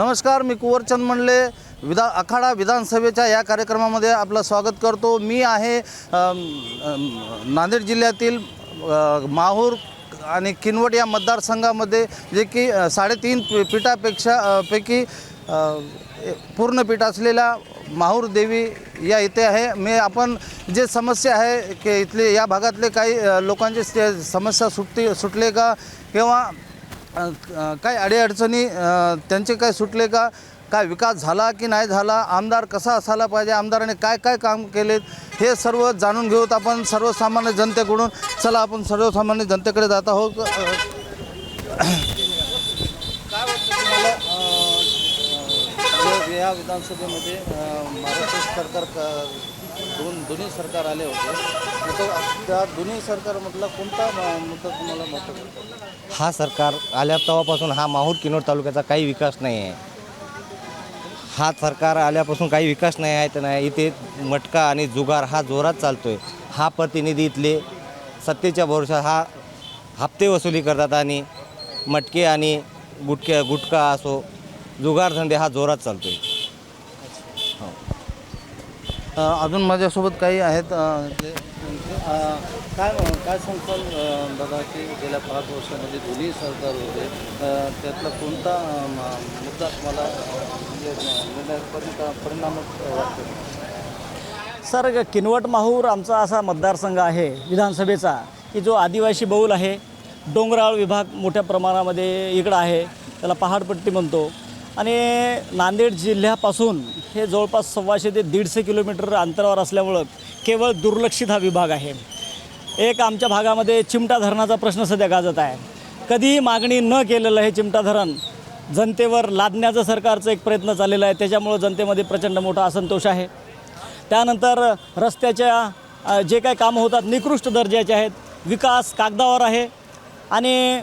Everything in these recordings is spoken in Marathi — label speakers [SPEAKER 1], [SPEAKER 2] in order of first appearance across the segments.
[SPEAKER 1] नमस्कार मी कुवरचंद मंडले. विधा आखाडा विधानसभेच्या या कार्यक्रमामध्ये आपलं स्वागत करतो. मी आहे नांदेड जिल्ह्यातील माहूर आणि किनवट या मतदारसंघामध्ये जे की साडेतीन पी पैकी पूर्ण पीठ असलेल्या माहूर देवी या इथे आहे. मी आपण जे समस्या आहे की इथले या भागातले काही लोकांचे समस्या सुटते सुटले का किंवा काय अडीअडचणी त्यांचे काय सुटले का? काय विकास झाला की नाही झाला? आमदार कसा असायला पाहिजे? आमदाराने काय काय काम केलेत? हे सर्व जाणून घेऊत आपण सर्वसामान्य जनतेकडून. चला आपण सर्वसामान्य जनतेकडे जात आहोत. काय या विधानसभेमध्ये महाराष्ट्र सरकार क- दोन दोन्ही सरकार आले होते. तर त्या दोन्ही सरकारमधला कोणता मुद्दा तुम्हाला महत्त्व
[SPEAKER 2] हा सरकार आल्या तेव्हापासून हा माहूर किनोड तालुक्याचा काही विकास नाही आहे हा सरकार आल्यापासून काही विकास नाही आहे तर नाही इथे मटका आणि जुगार हा जोरात चालतो आहे हा प्रतिनिधी इथले सत्तेच्या भरोशा हा हप्ते वसुली करतात आणि मटके आणि गुटके गुटखा असो जुगार धंदे हा जोरात चालतो आहे
[SPEAKER 1] अजून माझ्यासोबत काही आहेत ते काय काय सांगताल दादा की गेल्या पाच वर्षामध्ये दोन्ही सरकार होते त्यातला कोणता मुद्दा तुम्हाला म्हणजे, परिणा- परिणामक वाटतो?
[SPEAKER 3] सर किनवट माहूर आमचा असा मतदारसंघ आहे विधानसभेचा की जो आदिवासी बहुल आहे डोंगराळ विभाग मोठ्या प्रमाणामध्ये इकडं आहे त्याला पहाडपट्टी म्हणतो. आणि नांदेड जिल्ह्यापासून हे जवळपास सव्वाशे ते दीडशे किलोमीटर अंतरावर असल्यामुळं केवळ दुर्लक्षित हा विभाग आहे. एक आमच्या भागामध्ये चिमटा धरणाचा प्रश्न सध्या गाजत आहे. कधीही मागणी न केलेलं हे चिमटा धरण जनतेवर लादण्याचं सरकारचं एक प्रयत्न चाललेला आहे. त्याच्यामुळं जनतेमध्ये प्रचंड मोठा असंतोष आहे. त्यानंतर रस्त्याच्या जे काही कामं होतात निकृष्ट दर्जाचे आहेत. विकास कागदावर आहे. आणि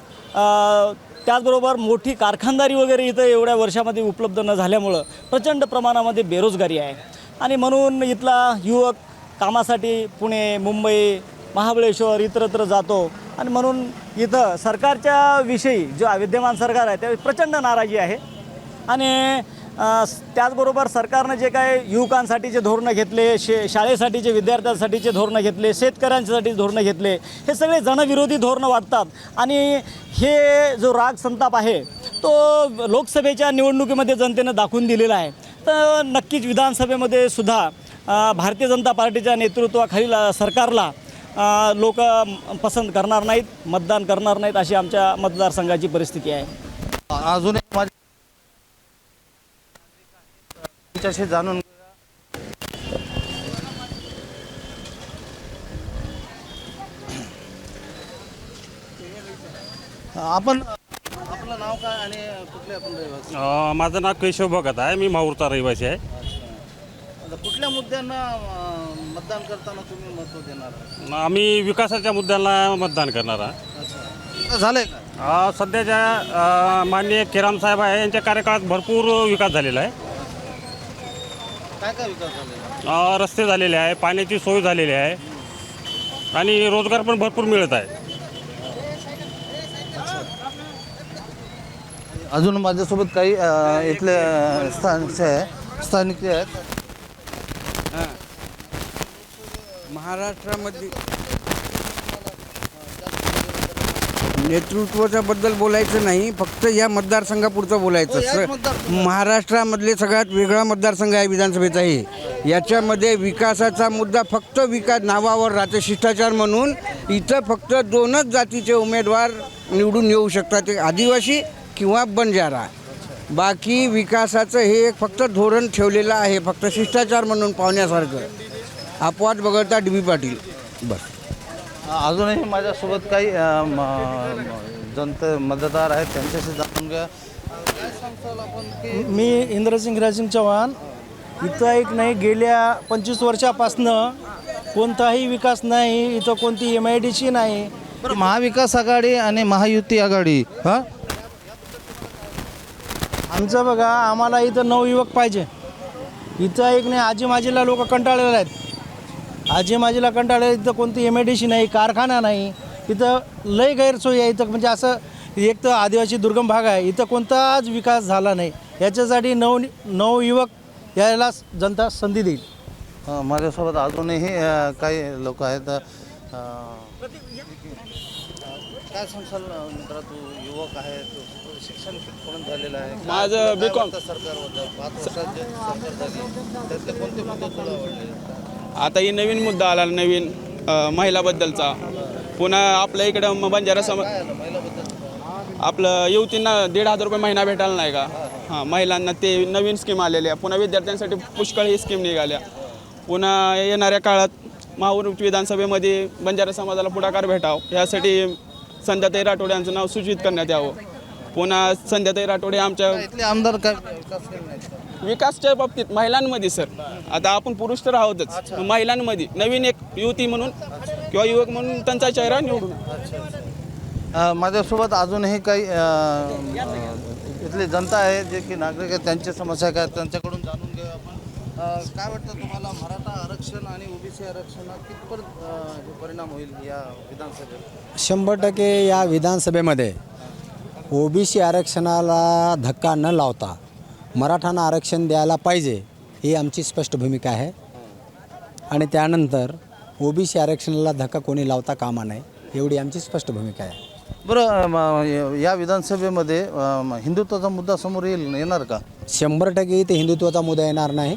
[SPEAKER 3] त्याचबरोबर मोठी कारखानदारी वगैरे इथं एवढ्या वर्षामध्ये उपलब्ध न झाल्यामुळं प्रचंड प्रमाणामध्ये बेरोजगारी आहे. आणि म्हणून इथला युवक कामासाठी पुणे मुंबई महाबळेश्वर इतरत्र जातो. आणि म्हणून इथं सरकारच्या विषयी जो विद्यमान सरकार आहे त्या प्रचंड नाराजी आहे. आणि त्याचबरोबर सरकारनं जे काय युवकांसाठीचे धोरणं घेतले शे शाळेसाठीचे विद्यार्थ्यांसाठीचे धोरणं घेतले शेतकऱ्यांसाठी धोरणं घेतले हे सगळे जनविरोधी धोरणं वाटतात. आणि हे जो राग संताप आहे तो लोकसभेच्या निवडणुकीमध्ये जनतेनं दाखवून दिलेला आहे. तर नक्कीच विधानसभेमध्ये सुद्धा भारतीय जनता पार्टीच्या नेतृत्वाखालील सरकारला लोक पसंत करणार नाहीत मतदान करणार नाहीत अशी आमच्या मतदारसंघाची परिस्थिती आहे.
[SPEAKER 1] अजून एक माझ्या तुमच्याशी जाणून. आपण आपलं नाव काय आणि कुठले आपण रहिवासी?
[SPEAKER 4] अ, माझं नाव केशव भगत आहे. मी माहूरचा रहिवासी आहे.
[SPEAKER 1] आता कुठल्या मुद्द्यांना अं, मतदान करताना तुम्ही महत्त्व देणार
[SPEAKER 4] आम्ही विकासाच्या मुद्द्याला मतदान करणार आहे
[SPEAKER 1] अच्छा. झालंय का?
[SPEAKER 4] अ, सध्याच्या अ, माननीय केराम साहेब आहे. यांच्या कार्यकाळात भरपूर विकास झालेला आहे.
[SPEAKER 1] काय काय विकास झाले
[SPEAKER 4] अ, रस्ते झालेले आहे पाण्याची सोय झालेली आहे आणि रोजगार पण भरपूर मिळत आहे.
[SPEAKER 1] अजून माझ्यासोबत काही अं, इथले अं, आहे स्थानिक जे आहेत
[SPEAKER 5] महाराष्ट्रामध्ये नेतृत्वाच्या बद्दल बोलायचं नाही फक्त या मतदारसंघापुरतं
[SPEAKER 1] हो,
[SPEAKER 5] बोलायचं
[SPEAKER 1] याच
[SPEAKER 5] स-. महाराष्ट्रामधले सगळ्यात वेगळा मतदारसंघ आहे विधानसभेचा हे. याच्यामध्ये विकासाचा मुद्दा फक्त विकास नावावर राहते शिष्टाचार म्हणून इथं फक्त दोनच जातीचे उमेदवार निवडून येऊ शकतात ते आदिवासी किंवा बंजारा. बाकी विकासाचं हे एक फक्त धोरण ठेवलेलं आहे फक्त शिष्टाचार म्हणून पाहण्यासारखं. अपवाद वगळता डी बी पाटील. बस.
[SPEAKER 1] अजूनही माझ्यासोबत काही जनते मतदार आहेत त्यांच्याशी जाणून घ्या.
[SPEAKER 6] मी इंद्रसिंग राजसिंग चव्हाण. इथं एक नाही गेल्या पंचवीस वर्षापासनं कोणताही विकास नाही इथं कोणती एम आय डी सी नाही.
[SPEAKER 1] बरं महाविकास आघाडी आणि महायुती आघाडी हां?
[SPEAKER 6] आमचं बघा आम्हाला इथं नवयुवक पाहिजे. इथं एक नाही आजी माजीला लोक कंटाळलेले आहेत. आजी माजीला कंटाळले इथं कोणती एम आय डी सी नाही कारखाना नाही इथं लय गैरसोयी आहे इथं म्हणजे असं एक तर आदिवासी दुर्गम भाग आहे इथं कोणताच विकास झाला नाही. याच्यासाठी नव नवयुवक यायला जनता संधी देईल.
[SPEAKER 1] माझ्यासोबत अजूनही काही लोक आहेत काय सांगशाल मित्रा तू युवक आहे तू शिक्षण झालेलं आहे?
[SPEAKER 7] माझं
[SPEAKER 1] काय
[SPEAKER 7] B.Com.
[SPEAKER 1] वाटतं सरकारबद्दल? पाच वर्षात सरकार झाली त्यातले कोणते मुद्दे तुला आवडले?
[SPEAKER 7] आता ही नवीन मुद्दा आला नवीन महिलाबद्दलचा. पुन्हा आपल्या इकडं बंजारा सम आपलं युवतींना दीड हजार रुपये महिना भेटायला नाही का? हां महिलांना ते नवीन स्कीम आलेल्या पुन्हा विद्यार्थ्यांसाठी पुष्कळ ही स्कीम निघाल्या. पुन्हा येणाऱ्या काळात माहूर विधानसभेमध्ये बंजारा समाजाला पुढाकार भेटावं. यासाठी संध्याताई राठोड यांचं नाव सूचित करण्यात यावं. पुन्हा संध्याताई राठोडे आमच्या
[SPEAKER 1] इथले आमदार काय विकास केला नाही का?
[SPEAKER 7] विकासच्या बाबतीत महिलांमध्ये सर. आता आपण पुरुष तर आहोतच. महिलांमध्ये नवीन एक युवती म्हणून किंवा युवक म्हणून त्यांचा चेहरा निवडून
[SPEAKER 1] अ, माझ्यासोबत अजूनही काही अ, अ, इथली जनता आहे जे की नागरिक आहेत त्यांच्या समस्या काय आहेत, त्यांच्याकडून जाणून घेऊ आपण. अ, काय वाटतं तुम्हाला मराठा आरक्षण आणि ओबीसी आरक्षणात कितपर्यंत अ, हे परिणाम होईल या विधानसभेत?
[SPEAKER 8] शंभर टक्के या विधानसभेमध्ये ओबीसी आरक्षणाला धक्का न लावता मराठांना आरक्षण द्यायला पाहिजे ही आमची स्पष्ट भूमिका आहे. आणि त्यानंतर ओबीसी आरक्षणाला धक्का कोणी लावता कामा नये एवढी आमची स्पष्ट भूमिका आहे.
[SPEAKER 1] बरं म, या विधानसभेमध्ये हिंदुत्वाचा मुद्दा समोर येईल येणार का?
[SPEAKER 8] शंभर टक्के इथे हिंदुत्वाचा मुद्दा येणार नाही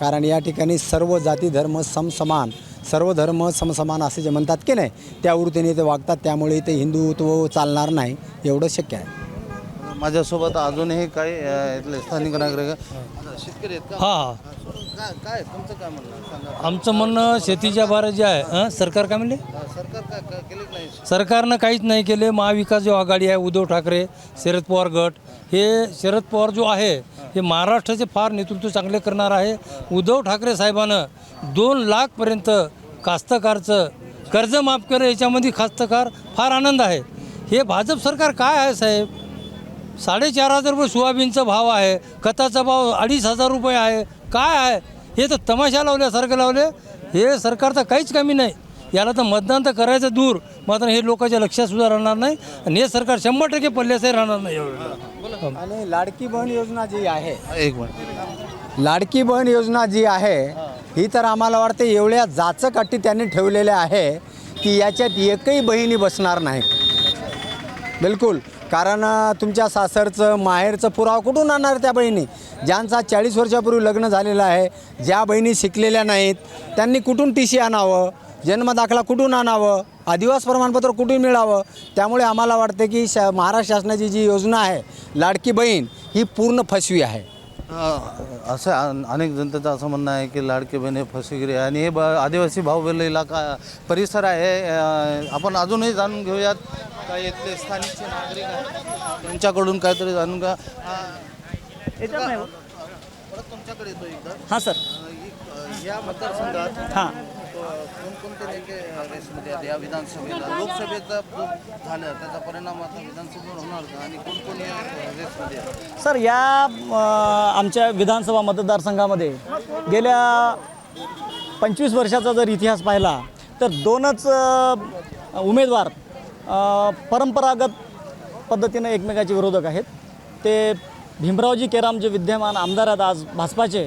[SPEAKER 8] कारण या ठिकाणी सर्व जाती धर्म समसमान सर्व धर्म समसमान असे जे म्हणतात की नाही त्या वृत्तीने ते वागतात त्यामुळे इथे हिंदुत्व चालणार नाही एवढं शक्य आहे.
[SPEAKER 1] माझ्यासोबत अजूनही काही अ, इथले स्थानिक नागरिक शेतकरी आहेत का?
[SPEAKER 9] हा
[SPEAKER 1] काय काय तुमचं काय म्हणणं? सांगा.
[SPEAKER 9] आमचं म्हणणं शेतीच्या बारे जे आहे हं, सरकार काय म्हणले?
[SPEAKER 1] सरकार काय काय केलं की नाही?
[SPEAKER 9] सरकारनं काहीच नाही केले. महाविकास जो आघाडी आहे उद्धव ठाकरे शरद पवार गट हे शरद पवार जो आहे हे महाराष्ट्राचे फार नेतृत्व चांगले करणार आहे. उद्धव ठाकरे साहेबानं दोन लाखपर्यंत कास्तकारचं कर्ज माफ केलं याच्यामध्ये कास्तकार फार आनंद आहे. हे भाजप सरकार काय आहे साहेब? साडेचार हजार रुपये सोयाबीनचा भाव आहे खताचा भाव अडीच हजार रुपये आहे. काय आहे? हे तर तमाशा लावल्यासारखं लावले. हे सरकारचा काहीच कमी नाही. याला तर मतदान तर करायचं दूर. मात्र हे लोकांच्या लक्षात सुद्धा राहणार नाही आणि हे सरकार शंभर टक्के पल्ल्यासही राहणार नाही एवढं.
[SPEAKER 8] आणि लाडकी बहीण योजना जी आहे
[SPEAKER 1] एक मिनिट.
[SPEAKER 8] लाडकी बहीण योजना जी आहे ही तर आम्हाला वाटते एवढ्या जाचक अटी त्यांनी ठेवलेल्या आहे की याच्यात एकही बहिणी बसणार नाही. बिलकुल. कारण तुमच्या सासरचं माहेरचं पुरावा कुठून आणणार त्या बहिणी? ज्यांचा चाळीस वर्षापूर्वी लग्न झालेलं आहे ज्या बहिणी शिकलेल्या नाहीत त्यांनी कुठून टी सी आणावं? जन्मदाखला कुठून आणावं? आदिवास प्रमाणपत्र कुठून मिळावं? त्यामुळे आम्हाला वाटते की श महाराष्ट्र शासनाची जी योजना आहे लाडकी बहीण ही पूर्ण फसवी आहे.
[SPEAKER 1] असं अन- अनेक जनतेचं असं म्हणणं आहे की लाडके बहीण हे फसवेगिरी आहे. आणि हे ब आदिवासी भाऊबेल इलाका परिसर आहे. अ, आपण अजूनही जाणून घेऊयात. काही इथले स्थानिक जे नागरिक आहेत. त्यांच्याकडून काहीतरी जाणून घ्या.
[SPEAKER 3] नाही हो.
[SPEAKER 1] परत तुमच्याकडे येतो एकदा.
[SPEAKER 3] हां सर.
[SPEAKER 1] अ, इ- या मतदारसंघात
[SPEAKER 3] हां.
[SPEAKER 1] कोणकोणते नेते अ, रेसमध्ये आहेत? या विधानसभेला लोकसभेचा जो झालं त्याचा परिणाम आता विधानसभेवर होणार का? आणि कोणकोण कोण या रेसमध्ये आहे
[SPEAKER 3] सर या अ, आमच्या विधानसभा मतदारसंघामध्ये गेल्या पंचवीस वर्षाचा जर इतिहास पाहिला तर दोनच अ, उमेदवार अ, परंपरागत पद्धतीनं एकमेकाचे विरोधक आहेत. ते भीमरावजी केराम जे विद्यमान आमदार आहेत आज भाजपाचे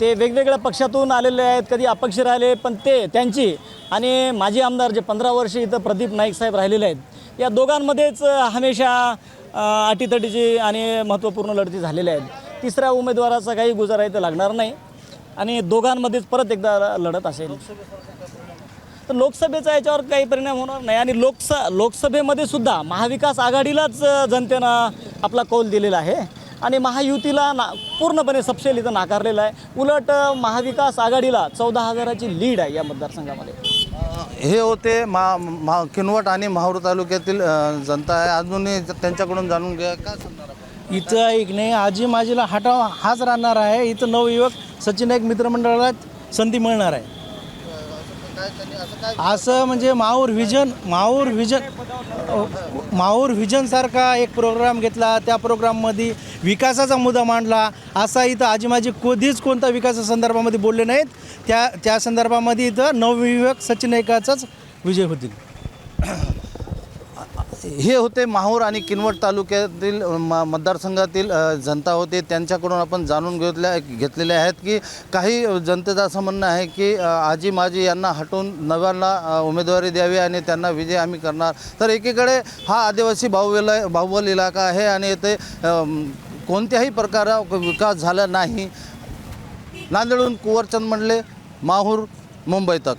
[SPEAKER 3] ते वेगवेगळ्या पक्षातून आलेले आहेत कधी अपक्ष राहिले पण ते त्यांची आणि माजी आमदार जे पंधरा वर्ष इथं प्रदीप नाईक साहेब राहिलेले आहेत या दोघांमध्येच हमेशा अटीतटीची आणि महत्त्वपूर्ण लढती झालेल्या आहेत. तिसऱ्या उमेदवाराचा काही गुजारा इथं लागणार नाही आणि दोघांमध्येच परत एकदा लढत असेल. तर लोकसभेचा याच्यावर काही परिणाम होणार नाही आणि लोकस लोकसभेमध्ये सुद्धा महाविकास आघाडीलाच जनतेनं आपला कौल दिलेला आहे. आणि महायुतीला ना पूर्णपणे सपशेल इथं नाकारलेला आहे. उलट महाविकास आघाडीला चौदा हजाराची लीड आहे या मतदारसंघामध्ये.
[SPEAKER 1] हे होते मा मा किनवट आणि माहूर तालुक्यातील जनता आहे. अजूनही त्यांच्याकडून जाणून घ्या सांगणार आपण?
[SPEAKER 6] इथं एक नाही आजी माजीला हटाव हाच राहणार आहे. इथं नवयुवक सचिन नाईक मित्रमंडळाला संधी मिळणार आहे. असं म्हणजे माहूर व्हिजन माहूर व्हिजन माहूर व्हिजनसारखा एक प्रोग्राम घेतला. त्या प्रोग्राममध्ये विकासाचा मुद्दा मांडला. असा इथं आजी माझी कधीच कोणता विकासासंदर्भामध्ये बोलले नाहीत. त्या त्या संदर्भामध्ये इथं नवविवेक सचिन नाईकाचाच विजय होतील.
[SPEAKER 1] हे होते माहूर आणि किनवट तालुक्यातील म मतदारसंघातील जनता होते. त्यांच्याकडून आपण जाणून घेतल्या घेतलेले आहेत की काही जनतेचं असं म्हणणं आहे की आजी माजी यांना हटवून नव्यांना उमेदवारी द्यावी आणि त्यांना विजय आम्ही करणार. तर एकीकडे हा आदिवासी बाहुबल बाहुबल इलाका आहे आणि येथे कोणत्याही प्रकारा विकास झाला नाही. नांदेडहून कुवरचंद म्हणले माहूर मुंबई तक.